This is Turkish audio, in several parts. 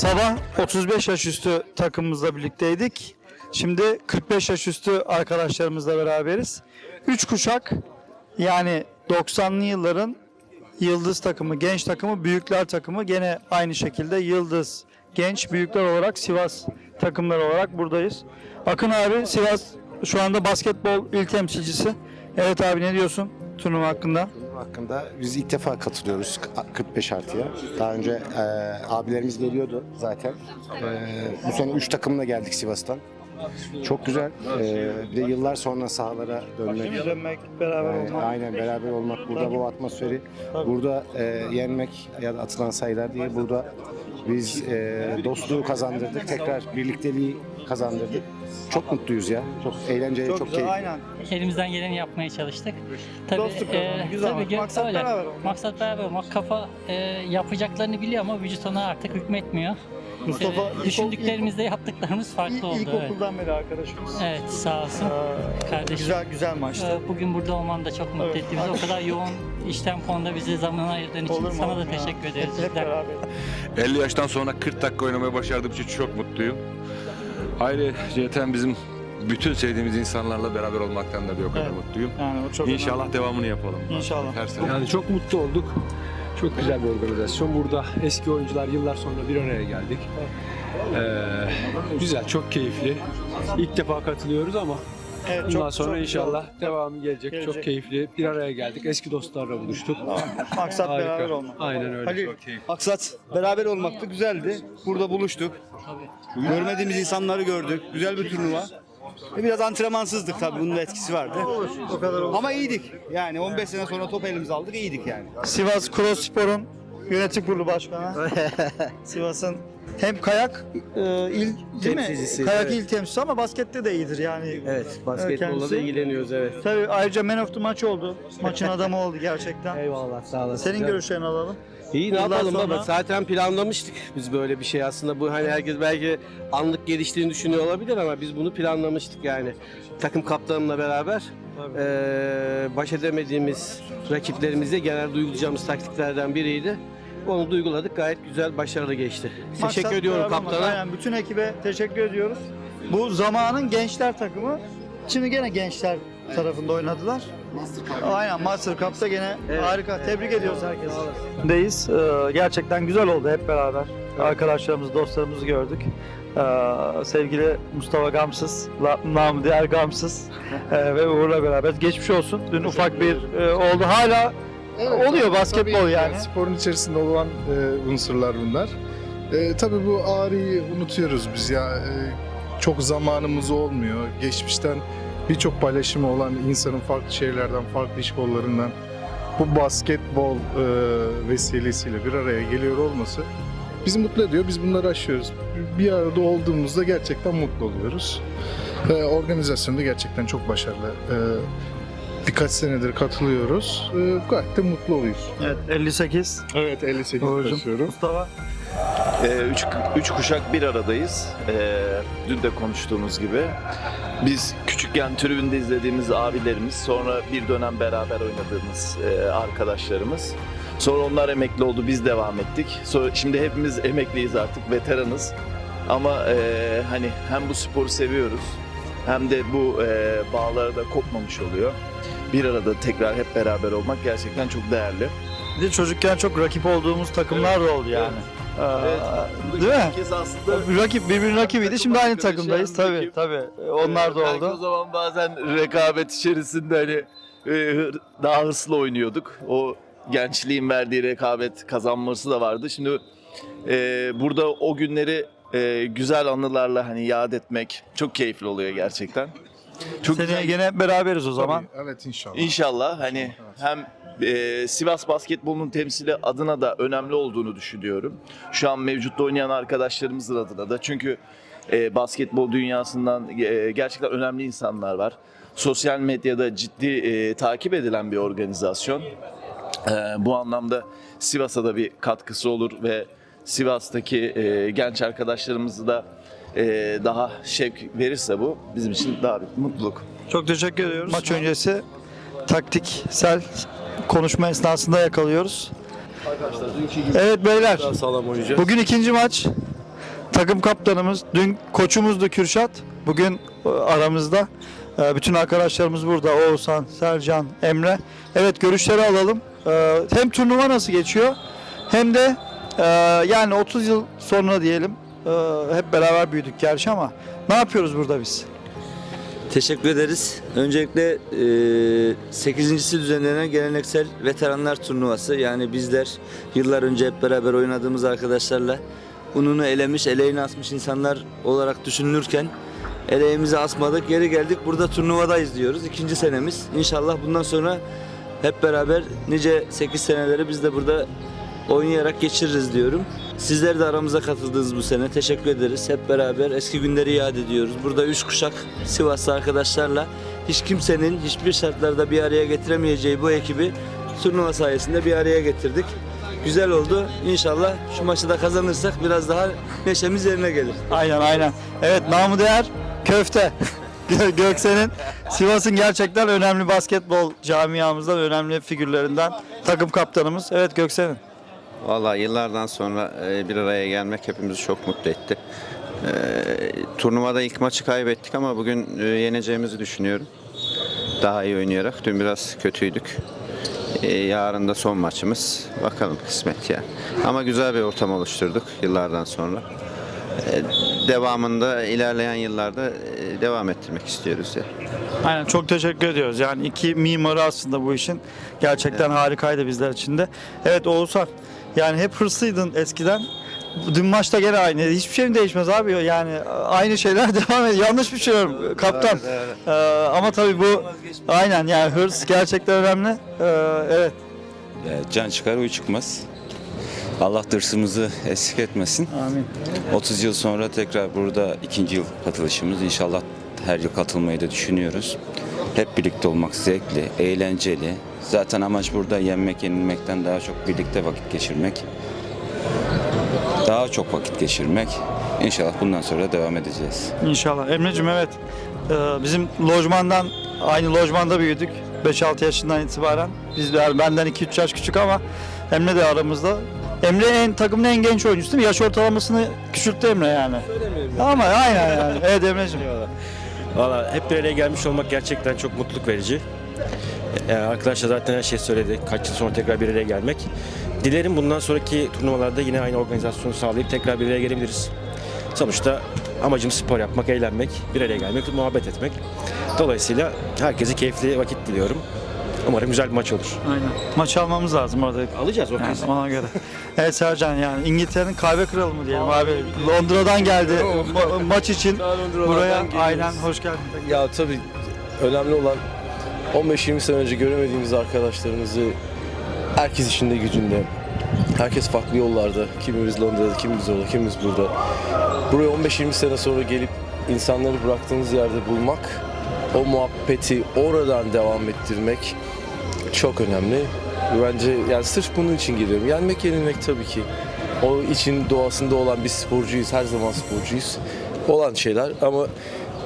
Sabah 35 yaş üstü takımımızla birlikteydik. Şimdi 45 yaş üstü arkadaşlarımızla beraberiz. 3 kuşak yani 90'lı yılların Yıldız takımı, genç takımı, büyükler takımı gene aynı şekilde Yıldız, genç, büyükler olarak Sivas takımları olarak buradayız. Akın abi Sivas şu anda basketbol il temsilcisi. Evet abi ne diyorsun turnuva hakkında? Hakkında biz ilk defa katılıyoruz 45 artıya. Daha önce e, abilerimiz geliyordu zaten. E, bu sene 3 takımla geldik Sivas'tan. Çok güzel. E, bir de yıllar sonra sahalara dönmek. Dönmek, beraber e, aynen beraber olmak burada bu atmosferi burada e, yenmek ya da atılan sayılar diye burada biz e, dostluğu kazandırdık tekrar birlikteliği kazandırdık çok mutluyuz ya çok eğlenceli çok, Çok, güzel, keyifli aynen. Elimizden geleni yapmaya çalıştık. Tabii, Dostluk kazandı, güzel tabii Maksat öyle. beraber. Maksat beraber olmak. Kafa e, yapacaklarını biliyor ama vücut ona artık hükmetmiyor. Mustafa E, ilk- düşündüklerimizde yaptıklarımız farklı İlk, oldu. Evet. ilkokuldan beri arkadaşımız. evet sağ olsun. Ee, Kardeşim. Güzel güzel maçtı. E, Bugün burada olman da çok mutlu Evet. etti bizi. O kadar yoğun iş temponda bize zaman ayırdığın için Olur mu sana oğlum da ya? teşekkür ederiz. Hep, beraber. 50 yaştan sonra 40 dakika oynamayı başardığım için çok mutluyum. Ayrıca bizim bütün sevdiğimiz insanlarla beraber olmaktan da bir o kadar Evet. mutluyum. Yani o çok İnşallah önemli. devamını yapalım. İnşallah. Her sene. Yani çok mutlu olduk. Çok güzel bir organizasyon. Burada eski oyuncular yıllar sonra bir araya geldik. Ee, güzel, çok keyifli. İlk defa katılıyoruz ama Evet, bundan çok- sonra çok güzel inşallah oldu. devamı gelecek. Gelecek. Çok keyifli. Bir araya geldik. Eski dostlarla buluştuk. Maksat Harika. beraber olmak. Aynen öyle. Halil, Maksat beraber olmaktı, güzeldi. Burada buluştuk. Görmediğimiz insanları gördük. Güzel bir turnuva. E, Biraz antrenmansızdık tabii, bunun da etkisi vardı. o kadar oldu. Ama iyiydik. Yani 15 sene sonra top elimize aldık, iyiydik yani. Sivas Cross Spor'un yönetim kurulu başkanı. Sivas'ın hem kayak e, il değil mi? Kayak evet. il temsilcisi ama baskette de iyidir yani. Evet, basketbolla kendisi- da ilgileniyoruz evet. Tabii ayrıca Man of the Match oldu. Maçın adamı oldu gerçekten. Eyvallah, sağ olasın. Senin görüşlerini alalım. İyi ne Yıllar yapalım sonra- baba? Zaten planlamıştık biz böyle bir şey aslında. Bu hani herkes belki anlık geliştiğini düşünüyor olabilir ama biz bunu planlamıştık yani. Takım kaptanımla beraber eee, baş edemediğimiz rakiplerimizle genelde uygulayacağımız taktiklerden biriydi. Onu uyguladık. Gayet güzel, başarılı geçti. Teşekkür Maksat ediyorum beraber olmak. kaptana. Aynen bütün ekibe teşekkür ediyoruz. Bu zamanın gençler takımı. Şimdi gene gençler tarafında oynadılar. Aynen Master Cup'ta gene harika. Tebrik ediyoruz herkese. Deyiz. Ee, gerçekten güzel oldu hep beraber. Arkadaşlarımızı, dostlarımızı gördük. Ee, sevgili Mustafa Gamsız, namı diğer Gamsız ee, ve Uğur'la beraber. Geçmiş olsun. Dün ufak bir e, oldu. Hala oluyor basketbol Tabii, yani. Sporun içerisinde olan e, unsurlar bunlar. E, tabii bu ağrıyı unutuyoruz biz ya. E, çok zamanımız olmuyor. Geçmişten birçok paylaşımı olan insanın farklı şehirlerden, farklı iş kollarından bu basketbol e, vesilesiyle bir araya geliyor olması bizi mutlu ediyor. Biz bunları aşıyoruz. Bir arada olduğumuzda gerçekten mutlu oluyoruz. E, organizasyon da gerçekten çok başarılı. E, birkaç senedir katılıyoruz. E, gayet de mutlu oluyoruz. Evet 58. Evet 58 Uğur'cum. taşıyorum. Mustafa. Ee, üç, üç kuşak bir aradayız. Ee, dün de konuştuğumuz gibi. Biz küçükken tribünde izlediğimiz abilerimiz, sonra bir dönem beraber oynadığımız e, arkadaşlarımız. Sonra onlar emekli oldu, biz devam ettik. Sonra, şimdi hepimiz emekliyiz artık, veteranız. Ama e, hani hem bu sporu seviyoruz, hem de bu e, bağları da kopmamış oluyor. Bir arada tekrar hep beraber olmak gerçekten çok değerli. Bir de çocukken çok rakip olduğumuz takımlar da oldu yani. Ee, değil mi? Herkes aslında rakip birbirinin rakibiydi. Şimdi aynı Arkadaşı, takımdayız. hem Tabii rakip. tabii. Onlar da Ee, belki o oldu. zaman bazen rekabet içerisinde hani e, daha hırslı oynuyorduk. O gençliğin verdiği rekabet kazanması da vardı. Şimdi e, burada o günleri e, güzel anılarla hani yad etmek çok keyifli oluyor gerçekten. Çok Seneye güzel. gene beraberiz o zaman. Tabii, evet inşallah. İnşallah hani hem e, Sivas basketbolunun temsili adına da önemli olduğunu düşünüyorum. Şu an mevcutta oynayan arkadaşlarımızın adına da. Çünkü e, basketbol dünyasından e, gerçekten önemli insanlar var. Sosyal medyada ciddi e, takip edilen bir organizasyon. E, bu anlamda Sivas'a da bir katkısı olur ve Sivas'taki e, genç arkadaşlarımızı da daha şevk verirse bu bizim için daha bir mutluluk. Çok teşekkür ediyoruz. Maç öncesi taktiksel konuşma esnasında yakalıyoruz. Evet beyler. Sağlam oyuncu. Bugün ikinci maç. takım kaptanımız, dün koçumuzdu Kürşat. Bugün e, aramızda. E, bütün arkadaşlarımız burada. Oğuzhan, Sercan, Emre. Evet görüşleri alalım. E, hem turnuva nasıl geçiyor hem de e, yani 30 yıl sonra diyelim e, hep beraber büyüdük gerçi ama ne yapıyoruz burada biz? Teşekkür ederiz. Öncelikle e, 8.si düzenlenen geleneksel veteranlar turnuvası. Yani bizler yıllar önce hep beraber oynadığımız arkadaşlarla ununu elemiş, eleğini asmış insanlar olarak düşünülürken eleğimizi asmadık, geri geldik. Burada turnuvadayız diyoruz. İkinci senemiz. İnşallah bundan sonra hep beraber nice 8 seneleri biz de burada oynayarak geçiririz diyorum. Sizler de aramıza katıldınız bu sene. Teşekkür ederiz. Hep beraber eski günleri yad ediyoruz. Burada üç kuşak Sivaslı arkadaşlarla hiç kimsenin hiçbir şartlarda bir araya getiremeyeceği bu ekibi turnuva sayesinde bir araya getirdik. Güzel oldu. İnşallah şu maçı da kazanırsak biraz daha neşemiz yerine gelir. Aynen aynen. Evet namı değer köfte. Gö- Göksel'in Sivas'ın gerçekten önemli basketbol camiamızdan önemli figürlerinden takım kaptanımız. Evet Göksel'in. Valla yıllardan sonra e, bir araya gelmek hepimizi çok mutlu etti. E, Turnuvada ilk maçı kaybettik ama bugün e, yeneceğimizi düşünüyorum. Daha iyi oynayarak. Dün biraz kötüydük. E, Yarın da son maçımız. Bakalım kısmet ya. Ama güzel bir ortam oluşturduk yıllardan sonra. E, Devamında ilerleyen yıllarda e, devam ettirmek istiyoruz ya. Aynen çok teşekkür ediyoruz. Yani iki mimarı aslında bu işin. Gerçekten harikaydı bizler için de. Evet Oğuzhan. Yani hep hırslıydın eskiden. Dün maçta gene aynı. Hiçbir şey mi değişmez abi? Yani aynı şeyler devam ediyor. Yanlış mı düşünüyorum kaptan? Ee, ama tabii bu aynen yani hırs gerçekten önemli. Ee, evet. Can çıkar uy çıkmaz. Allah dırsımızı eksik etmesin. Amin. 30 yıl sonra tekrar burada ikinci yıl katılışımız. İnşallah her yıl katılmayı da düşünüyoruz. Hep birlikte olmak zevkli, eğlenceli. Zaten amaç burada yenmek, yenilmekten daha çok birlikte vakit geçirmek. Daha çok vakit geçirmek. İnşallah bundan sonra devam edeceğiz. İnşallah. Emre'cim evet. Ee, bizim lojmandan aynı lojmanda büyüdük. 5-6 yaşından itibaren. Biz yani benden 2-3 yaş küçük ama Emre de aramızda. Emre en takımın en genç oyuncusu değil mi? Yaş ortalamasını küçülttü Emre yani. Ama aynen yani. Evet Emre'cim. Valla hep bir araya gelmiş olmak gerçekten çok mutluluk verici. Ee, arkadaşlar zaten her şeyi söyledi. Kaç yıl sonra tekrar bir araya gelmek. Dilerim bundan sonraki turnuvalarda yine aynı organizasyonu sağlayıp tekrar bir araya gelebiliriz. Sonuçta amacım spor yapmak, eğlenmek, bir araya gelmek, muhabbet etmek. Dolayısıyla herkese keyifli vakit diliyorum. Umarım güzel bir maç olur. Aynen. Maç almamız lazım orada. Alacağız o Yani kesin. ona göre. Evet Sercan yani İngiltere'nin kahve kralı mı diyelim abi. Londra'dan geldi ma- maç için buraya. Aynen hoş geldin. Ya tabii önemli olan 15-20 sene önce göremediğimiz arkadaşlarımızı herkes işinde gücünde. Herkes farklı yollarda. Kimimiz Londra'da, kimimiz orada, kimimiz burada. Buraya 15-20 sene sonra gelip insanları bıraktığınız yerde bulmak, o muhabbeti oradan devam ettirmek çok önemli. Bence yani sırf bunun için geliyorum. Yenmek yenilmek tabii ki. O için doğasında olan biz sporcuyuz. Her zaman sporcuyuz. Olan şeyler ama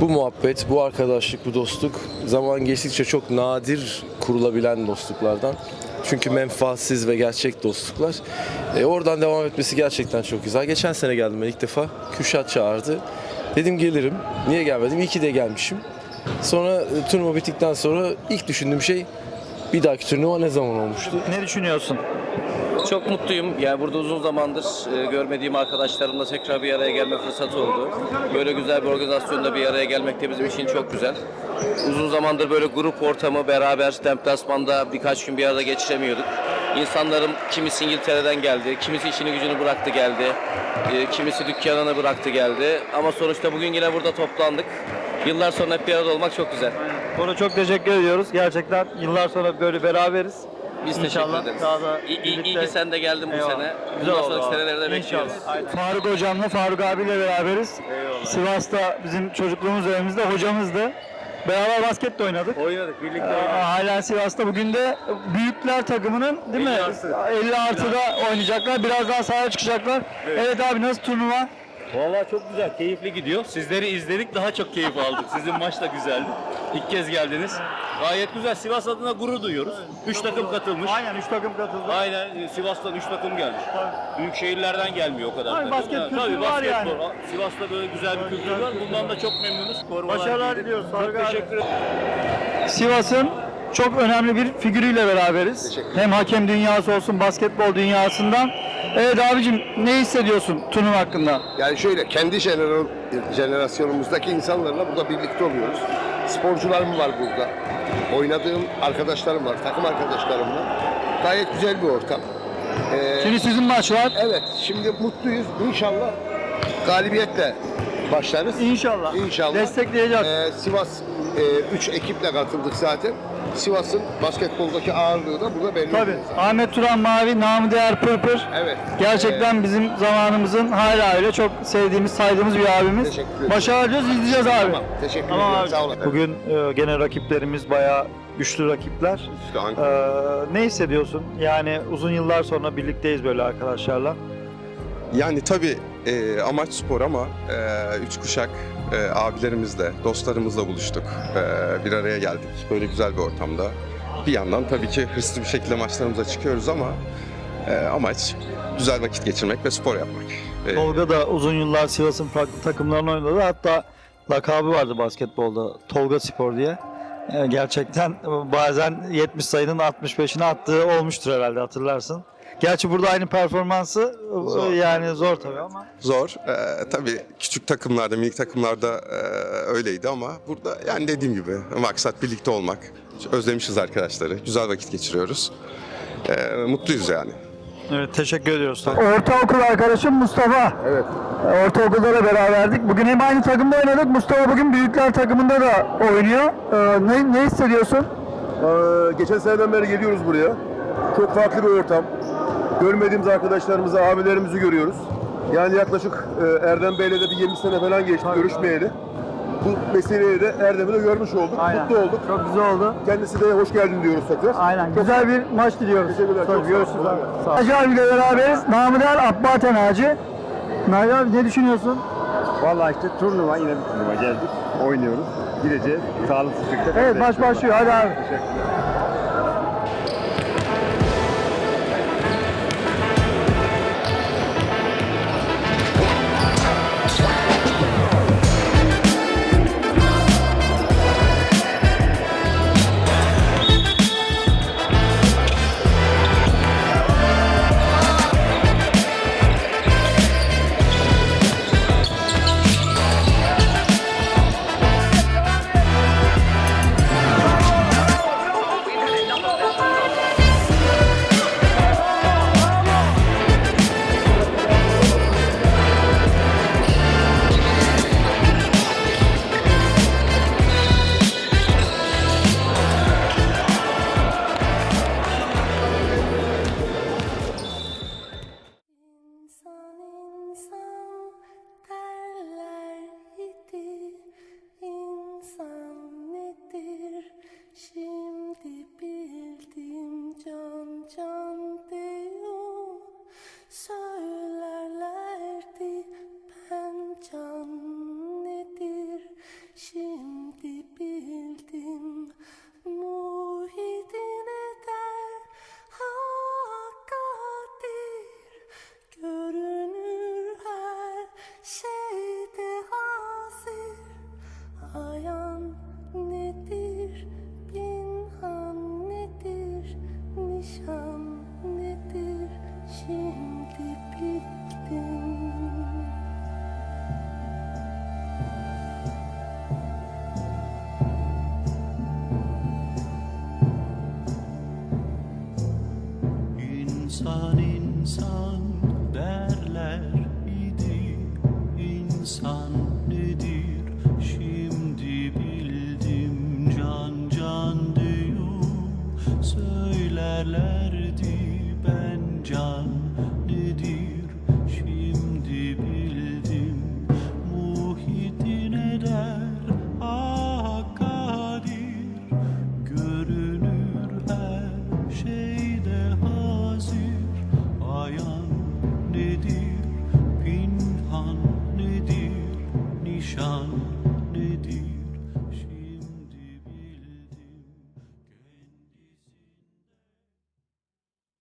bu muhabbet, bu arkadaşlık, bu dostluk zaman geçtikçe çok nadir kurulabilen dostluklardan. Çünkü menfaatsiz ve gerçek dostluklar. E, oradan devam etmesi gerçekten çok güzel. Geçen sene geldim ben ilk defa. Kürşat çağırdı. Dedim gelirim. Niye gelmedim? İyi ki de gelmişim. Sonra e, turnuva bittikten sonra ilk düşündüğüm şey bir dahaki turnuva ne zaman olmuştu? Ne düşünüyorsun? Çok mutluyum. Yani burada uzun zamandır e, görmediğim arkadaşlarımla tekrar bir araya gelme fırsatı oldu. Böyle güzel bir organizasyonda bir araya gelmek de bizim için çok güzel. Uzun zamandır böyle grup ortamı beraber deplasmanda birkaç gün bir arada geçiremiyorduk. İnsanlarım kimisi İngiltere'den geldi, kimisi işini gücünü bıraktı geldi, e, kimisi dükkanını bıraktı geldi. Ama sonuçta bugün yine burada toplandık. Yıllar sonra hep bir arada olmak çok güzel. Ona çok teşekkür ediyoruz. Gerçekten yıllar sonra böyle beraberiz. Biz İnşallah teşekkür ederiz. daha da İyi, iyi, iyi birlikte- ki sen de geldin bu Eyvallah. sene. Güzel Bundan oldu sonraki abi. senelerde bekliyoruz. Faruk hocamla, Faruk abiyle beraberiz. Sivas'ta bizim çocukluğumuz dönemimizde hocamızdı. Beraber basket de oynadık. Oynadık, birlikte Aa, Hala Sivas'ta bugün de büyükler takımının değil mi? 50 artıda oynayacaklar. Birazdan sahaya çıkacaklar. Evet. abi nasıl turnuva? Vallahi çok güzel, keyifli gidiyor. Sizleri izledik, daha çok keyif aldık. Sizin maç da güzeldi. İlk kez geldiniz. Gayet güzel. Sivas adına gurur duyuyoruz. Üç takım katılmış. Aynen 3 takım katıldı. Aynen e, Sivas'tan 3 takım gelmiş. Büyük şehirlerden gelmiyor o kadar. Tabii, takım. basket kültürü tabii, var yani. basketbol. Sivas'ta böyle güzel bir kültür var. Bundan da çok memnunuz. Formalar Başarılar giydik. diliyoruz. Çok teşekkür ederim. Sivas'ın çok önemli bir figürüyle beraberiz. Hem hakem dünyası olsun basketbol dünyasından. Evet abicim ne hissediyorsun turnuva hakkında? Yani şöyle kendi jener- jenerasyonumuzdaki insanlarla burada birlikte oluyoruz. Sporcularım var burada. Oynadığım arkadaşlarım var, takım arkadaşlarım var. Gayet güzel bir ortam. Ee, Şimdi sizin maç var. Evet, şimdi mutluyuz. İnşallah galibiyetle başlarız. İnşallah. İnşallah. Destekleyeceğiz. Ee, Sivas 3 ekiple katıldık zaten. Sivas'ın basketboldaki ağırlığı da burada belli. Tabii. Ahmet Turan Mavi, namı değer Pırpır. Evet. Gerçekten bizim zamanımızın hala öyle çok sevdiğimiz, saydığımız bir abimiz. Teşekkür ederim. Başarılı diliyoruz, izleyeceğiz abi. Tamam, teşekkür Tamam ederim. abi. Sağ olun. Bugün e, gene rakiplerimiz bayağı güçlü rakipler. E, ne hissediyorsun? Yani uzun yıllar sonra birlikteyiz böyle arkadaşlarla. Yani tabii e, amaç spor ama e, üç kuşak e, abilerimizle, dostlarımızla buluştuk. E, bir araya geldik böyle güzel bir ortamda. Bir yandan tabii ki hırslı bir şekilde maçlarımıza çıkıyoruz ama e, amaç güzel vakit geçirmek ve spor yapmak. E, Tolga da uzun yıllar Sivas'ın farklı takımlarını oynadı. Hatta lakabı vardı basketbolda Tolga Spor diye. E, gerçekten bazen 70 sayının 65'ini attığı olmuştur herhalde hatırlarsın. Gerçi burada aynı performansı e, Zor. yani zor tabii ama. Zor. E, tabii küçük takımlarda, minik takımlarda e, öyleydi ama burada yani dediğim gibi maksat birlikte olmak. Özlemişiz arkadaşları. Güzel vakit geçiriyoruz. E, mutluyuz yani. Evet teşekkür ediyoruz. Ortaokul arkadaşım Mustafa. Evet. Ortaokulda da beraberdik. Bugün hem aynı takımda oynadık. Mustafa bugün büyükler takımında da oynuyor. Ee, ne, ne hissediyorsun? geçen seneden beri geliyoruz buraya. Çok farklı bir ortam. Görmediğimiz arkadaşlarımızı, abilerimizi görüyoruz. Yani yaklaşık e, Erdem Bey'le de bir 20 sene falan geçti görüşmeyeli. Bu vesileyle de Erdem'i de görmüş olduk. Aynen. Mutlu olduk. Çok güzel oldu. Kendisi de hoş geldin diyoruz tekrar. Aynen. Güzel bir maç diliyoruz. Teşekkürler. Çok sağ görüşürüz olun. abi. Sağ olun. Hacı abiyle beraberiz. Namı değer Abbaten Hacı. Naci abi ne düşünüyorsun? Vallahi işte turnuva yine bir turnuva geldik. Oynuyoruz. Gideceğiz. Sağlık. Evet maç başlıyor. Hadi abi. So